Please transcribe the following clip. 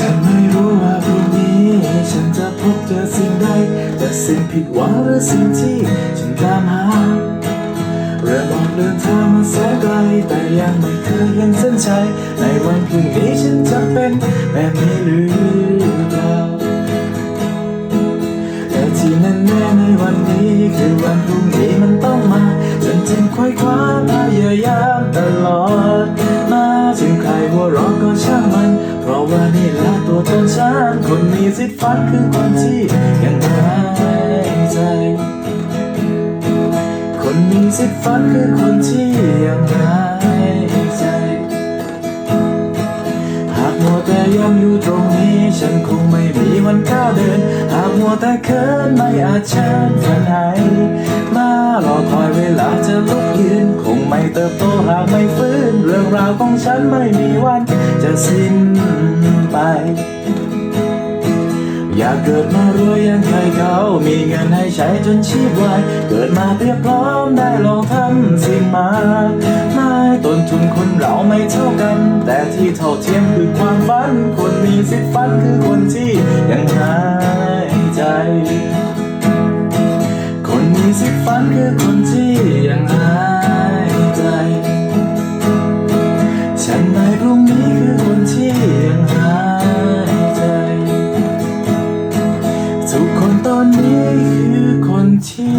ฉันไม่รู้ว่าพรุ่งนี้ฉันจะพบเจอสิ่งใด แต่สิ่งผิดหวังหรือสิ่งที่ฉันตามหาเริ่มออกเดินทางมาแสนไกลแต่ยังไม่เคยเห็นเส้นชัยในวันพรุ่งนี้ฉันจะเป็นแบบนี้หรือเปล่าแต่ที่แน่ๆในวันนี้คือวันพรุ่งนี้มันต้องมาฉันจึงควายคว้าพยายาม ว่านี่และตัวตนฉันคนมีสิทธิ์ฝันคือคนที่ยังหายใจ คนมีสิทธิ์ฝันคือคนที่ยังหายใจ หากมัวแต่ยังอยู่ตรงนี้ ฉันคงไม่มีวันก้าวเดิน หากมัวแต่เคินไม่อาจเชิญฝันให้มารอคอยเวลาจะลุกยืน คงไม่เติบโตหากไม่ฟื้น รื่องราวของฉันไม่มีวันจะสิ้นไป อยากเกิดมารวยอยังใครเขามีเงินให้ใช้จนชีพวายเกิดมาเพียบพร้อมได้ลองทำสิ่งมากมายต้นทุนคนเราไม่เท่ากัน แต่ที่เท่าเทียมคือความฝัน คนมีสิทธิ์ฝันคือคนที่ยังหายใจ คนมีสิทธิ์ฝันคือคนที่ ฉันในพรุ่งนี้คือคนที่ยังหายใจ ทุกคนตอนนี้คือคนที่